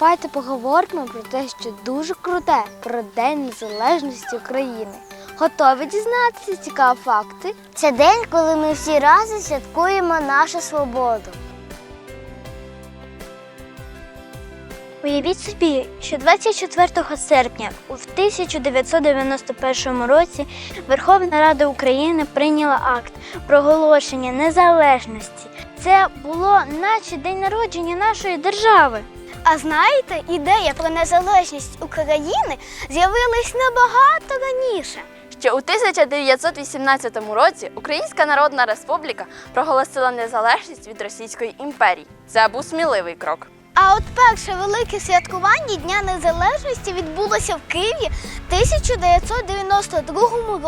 Давайте поговоримо про те, що дуже круте про День Незалежності України. Готові дізнатися цікаві факти? Це день, коли ми всі разом святкуємо нашу свободу. Уявіть собі, що 24 серпня у 1991 році Верховна Рада України прийняла акт проголошення незалежності. Це було наче день народження нашої держави. А знаєте, ідея про незалежність України з'явилась набагато раніше. Ще у 1918 році Українська Народна Республіка проголосила незалежність від Російської імперії. Це був сміливий крок. А от перше велике святкування Дня Незалежності відбулося в Києві в 1992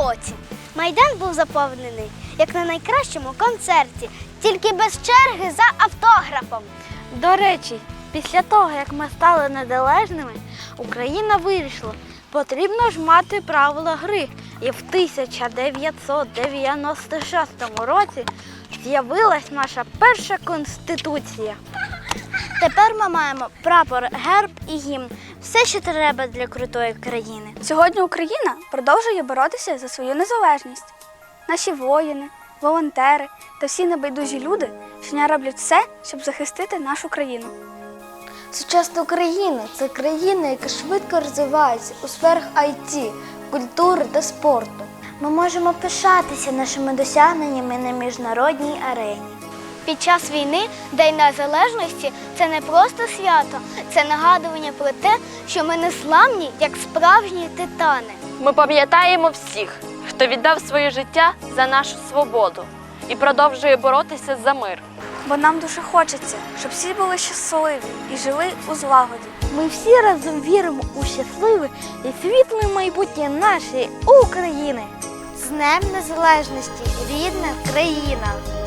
році. Майдан був заповнений як на найкращому концерті, тільки без черги за автографом. До речі, після того, як ми стали незалежними, Україна вирішила, потрібно ж мати правила гри. І в 1996 році з'явилась наша перша конституція. Тепер ми маємо прапор, герб і гімн. Все, що треба для крутої країни. Сьогодні Україна продовжує боротися за свою незалежність. Наші воїни, волонтери та всі небайдужі люди щодня роблять все, щоб захистити нашу країну. Сучасна Україна це країна, яка швидко розвивається у сферах IT, культури та спорту. Ми можемо пишатися нашими досягненнями на міжнародній арені. Під час війни День Незалежності це не просто свято, це нагадування про те, що ми не славні, як справжні титани. Ми пам'ятаємо всіх, хто віддав своє життя за нашу свободу і продовжує боротися за мир. Бо нам дуже хочеться, щоб всі були щасливі і жили у злагоді. Ми всі разом віримо у щасливе і світле майбутнє нашої України. З Днем Незалежності, рідна країна!